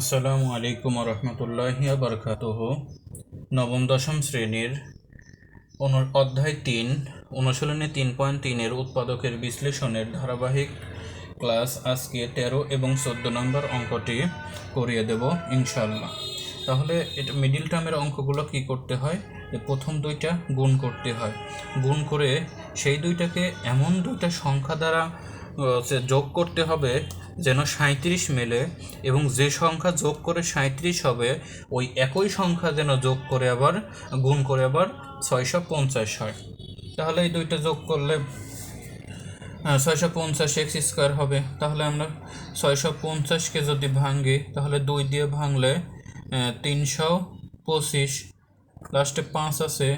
আসসালামু আলাইকুম রহমতুল্লাহ বরকাতহ নবম দশম শ্রেণির অধ্যায় তিন, অনুশীলনে তিন পয়েন্ট তিনের উৎপাদকের বিশ্লেষণের ধারাবাহিক ক্লাস আজকে তেরো এবং চোদ্দ নম্বর অঙ্কটি করিয়ে দেব ইনশাল্লাহ তাহলে এটা মিডিল টার্মের অঙ্কগুলো কি করতে হয়? প্রথম দুইটা গুণ করতে হয়। গুণ করে সেই দুইটাকে এমন দুইটা সংখ্যা দ্বারা যোগ করতে হবে যেন সাঁত্রিশ মেলে এবং যে সংখ্যা যোগ করে সাঁত্রিশ হবে, ওই একই সংখ্যা যেন যোগ করে আবার গুণ করে আবার ছয়শো পঞ্চাশ হয়। তাহলে এই দুইটা যোগ করলে ছয়শো পঞ্চাশ এক্স স্কোয়ার হবে। তাহলে আমরা ছয়শো পঞ্চাশকে যদি ভাঙি, তাহলে দুই দিয়ে ভাঙলে তিনশো পঁচিশ। লাস্টে পাঁচ আছে।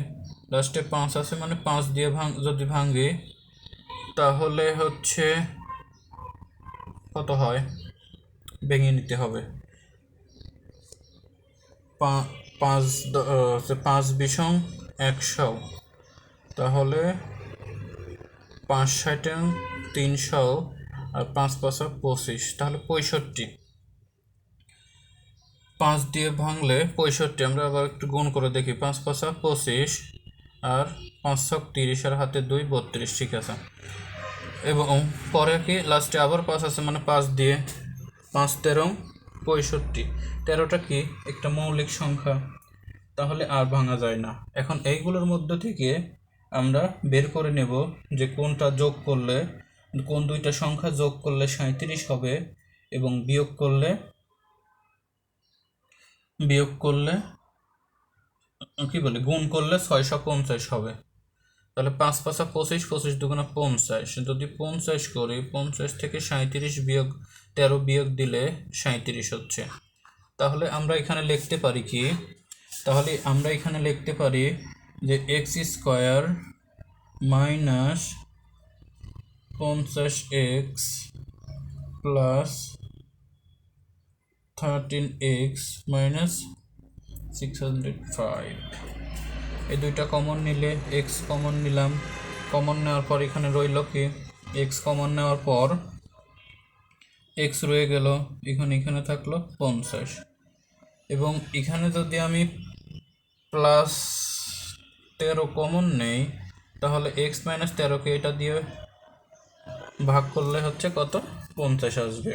লাস্টে পাঁচ আছে মানে পাঁচ দিয়ে ভাঙ যদি ভাঙি তাহলে হচ্ছে কত হয়? ভেঙে নিতে হবে। পাঁচ পাঁচ বিষম একশো। তাহলে পাঁচ ষাটে তিনশো আর পাঁচ পাঁচা পঁচিশ, তাহলে পঁয়ষট্টি। পাঁচ দিয়ে ভাঙলে পঁয়ষট্টি, আমরা আবার একটু গুণ করে দেখি, পাঁচ পাঁচা পঁচিশ আর পাঁচ ছক তিরিশ আর হাতে দুই বত্রিশ, ঠিক আছে? এবং পরে কি লাস্টে আবার পাঁচ আছে মানে পাঁচ দিয়ে পাঁচ তেরো, পঁয়ষট্টি। তেরোটা কি? একটা মৌলিক সংখ্যা। তাহলে আর ভাঙা যায় না। এখন এইগুলোর মধ্য থেকে আমরা বের করে নেব যে কোনটা যোগ করলে, কোন দুইটা সংখ্যা যোগ করলে সাঁত্রিশ হবে এবং বিয়োগ করলে বিয়োগ করলে, কি বলে, গুণ করলে ছয়শো পঞ্চাশ হবে। তাহলে পাঁচ পাঁচা পঁচিশ পঁচিশ দুগুণা পঞ্চাশ। যদি পঞ্চাশ করি, পঞ্চাশ থেকে সাঁত্রিশ বিয়োগ তেরো বিয়োগ দিলে সাঁত্রিশ হচ্ছে। তাহলে আমরা এখানে লিখতে পারি কি? তাহলে আমরা এখানে লিখতে পারি যে এক্স স্কোয়ার মাইনাস পঞ্চাশ x plus thirteen x minus six hundred five. এই দুইটা কমন নিলে এক্স কমন নিলাম। কমন নেওয়ার পর এখানে রইল কি? এক্স কমন নেওয়ার পর এক্স রয়ে গেল এখানে এখানে থাকল পঞ্চাশ। এবং এখানে যদি আমি প্লাস তেরো কমন নেই, তাহলে এক্স মাইনাস তেরোকে এটা দিয়ে ভাগ করলে হচ্ছে কত? পঞ্চাশ আসবে।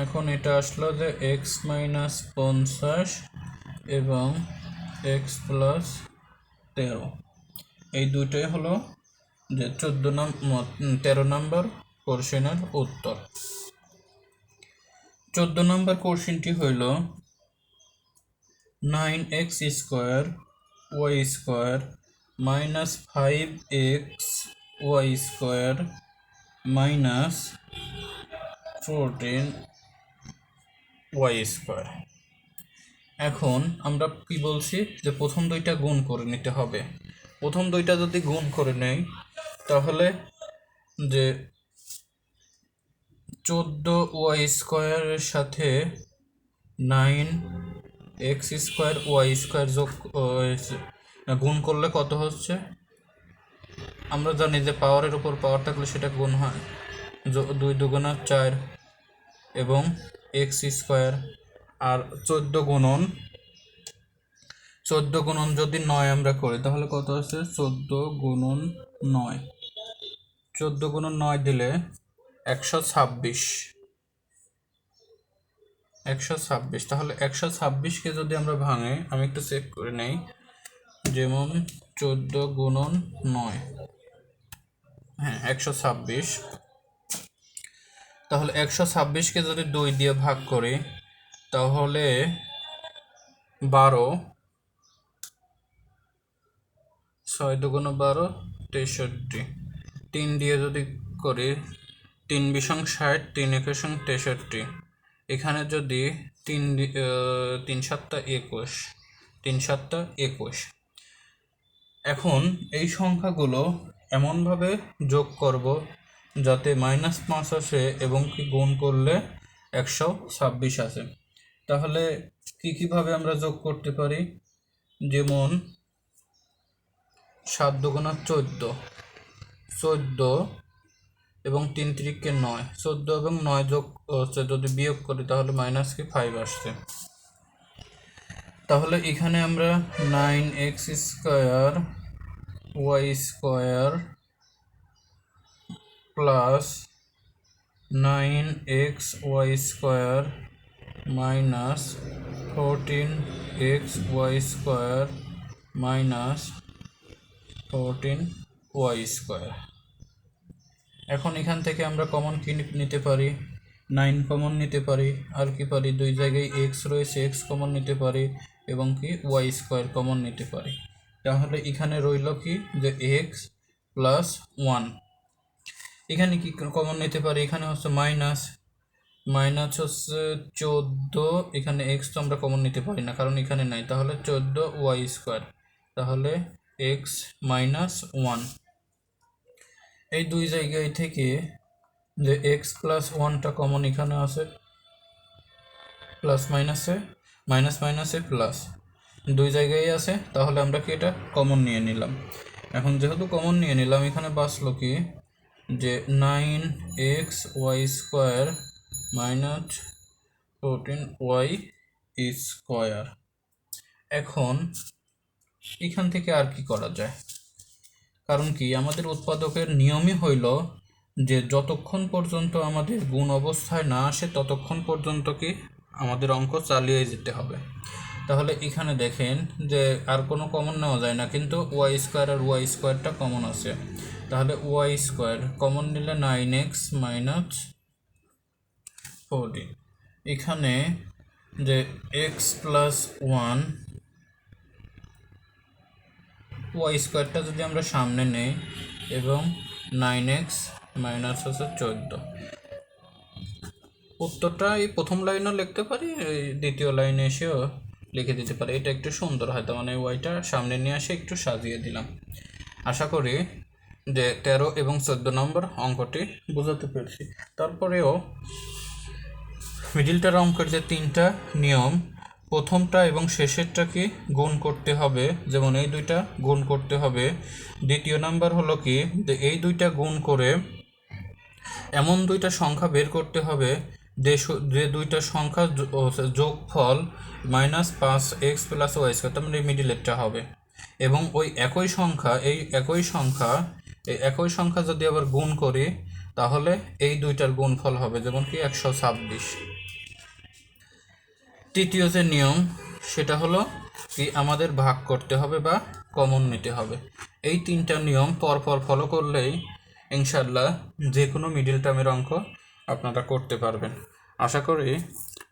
এখন এটা আসলো যে এক্স মাইনাস পঞ্চাশ এবং এক্স প্লাস তেরো। এই দুইটাই হলো যে চোদ্দ নম্বর তেরো নম্বর কোশ্চেনের উত্তর। চোদ্দ নম্বর কোশ্চেনটি হইল nine x square y square minus five x y square minus fourteen y square. এখন আমরা কি বলছি? যে প্রথম দুইটা গুণ করে নিতে হবে। প্রথম দুইটা যদি গুণ করে নেই, তাহলে যে চোদ্দ ওয়াই স্কোয়ারের সাথে nine x square y square যোগ গুণ করলে কত হচ্ছে? আমরা জানি যে পাওয়ারের উপর পাওয়ার থাকলে সেটা গুণ হয়। দুই দুগুণা চার এবং এক্স স্কোয়ার আর চোদ্দ গুণন চোদ্দ গুণন যদি নয় আমরা করি, তাহলে কত আছে চোদ্দ গুণন নয়। চোদ্দ গুণন নয় দিলে একশো ছাব্বিশ। একশো ছাব্বিশ। তাহলে একশো ছাব্বিশকে যদি আমরা ভাঙে, আমি একটু চেক করে নেই, যেমন চোদ্দ গুণন নয়। হ্যাঁ একশো ছাব্বিশ। তাহলে একশো ছাব্বিশকে যদি দুই দিয়ে ভাগ করি, তাহলে বারো, ছয় দুগুণ বারো, তেষট্টি। তিন দিয়ে যদি করি, তিন বিশং ষাট, তিন একুশং তেষট্টি। এখানে যদি তিন তিন সাতটা একুশ, তিন সাতটা একুশ। এখন এই সংখ্যাগুলো এমনভাবে যোগ করব যাতে মাইনাস পাঁচ আসে এবং কি গুণ করলে একশো ছাব্বিশ আসে। তাহলে কি কীভাবে আমরা যোগ করতে পারি? যেমন সাত দুগুণা চোদ্দ চোদ্দ এবং তিন তিরিককে নয়। চোদ্দ এবং নয় যোগ হচ্ছে যদি বিয়োগ করি তাহলে মাইনাস কি ফাইভ আসছে। তাহলে এখানে আমরা nine x square y square plus nine x y square minus fourteen x y square minus fourteen y square. এখন এখান থেকে আমরা কমন কি নিতে পারি? নাইন কমন নিতে পারি, আর কি পারি? দুই জায়গায় এক্স রয়েছে, এক্স কমন নিতে পারি এবং কি ওয়াই স্কোয়ার কমন নিতে পারি। তাহলে এখানে রইল কি? যে এক্স প্লাস ওয়ান। এখানে কি কমন নিতে পারি? এখানে হচ্ছে মাইনাস মাইনাস হচ্ছে চোদ্দ, এখানে এক্স তো আমরা কমন নিতে পারি না, কারণ এখানে নাই। তাহলে চোদ্দ ওয়াই স্কোয়ার তাহলে এক্স মাইনাস ওয়ান এই দুই জায়গায় থেকে যে এক্স প্লাস ওয়ানটা কমন এখানে আছে প্লাস মাইনাসে মাইনাস মাইনাসে প্লাস দুই জায়গায় আছে, তাহলে আমরা কি এটা কমন নিয়ে নিলাম? এখন যেহেতু কমন নিয়ে নিলাম, এখানে বাঁচলো কি? যে nine x y square minus fourteen y square. এখন এখান থেকে আর কি করা যায়? কারণ কি, আমাদের উৎপাদকের নিয়মই হইল যে যতক্ষণ পর্যন্ত আমাদের গুণ অবস্থায় না আসে, ততক্ষণ পর্যন্ত কি আমাদের অঙ্ক চালিয়ে যেতে হবে। তাহলে এখানে দেখেন যে আর কোনো কমন নেওয়া যায় না, কিন্তু ওয়াই স্কোয়ার আর ওয়াই স্কোয়ারটা কমন আছে। তাহলে ওয়াই স্কোয়ার কমন নিলে নাইন এক্স মাইনাস ফোরটিন। এখানে যে এক্স প্লাস ওয়ান, ওয়াই স্কোয়ারটা যদি আমরা সামনে নেই এবং নাইন এক্স মাইনাস হচ্ছে চোদ্দ। উত্তরটা এই প্রথম লাইনও লিখতে পারি দ্বিতীয় লাইনে এসেও লিখে দিতে পারি। এটা একটু সুন্দর হয়তো মানে ওয়াইটা সামনে নিয়ে আসে একটু সাজিয়ে দিলাম। আশা করি যে তেরো এবং চোদ্দ নম্বর অঙ্কটি বোঝাতে পেরেছি। তারপরেও মিডিলটার অঙ্কের যে তিনটা নিয়ম, প্রথমটা এবং শেষেরটা কি গুণ করতে হবে? যেমন এই দুইটা গুণ করতে হবে। দ্বিতীয় নাম্বার হলো কি? যে এই দুইটা গুণ করে এমন দুইটা সংখ্যা বের করতে হবে যে যে দুইটা সংখ্যা যোগফল মাইনাস পাঁচ এক্স প্লাস ওয়াই স্কোয়ার তার মানে মিডিলেরটা হবে। এবং ওই একই সংখ্যা, এই একই সংখ্যা একই সংখ্যা যদি আবার গুণ করি, তাহলে এই দুইটার গুণফল হবে, যেমন কি একশো ছাব্বিশ। তৃতীয় যে নিয়ম, সেটা হলো কি আমাদের ভাগ করতে হবে বা কমন নিতে হবে। এই তিনটা নিয়ম পরপর ফলো করলেই ইনশাল্লাহ যে কোনো মিডিল টার্মের অঙ্ক আপনারা করতে পারবেন। আশা করি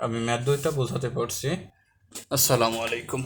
আমি ম্যাথ দুইটা বোঝাতে পারছি। আসসালামু আলাইকুম।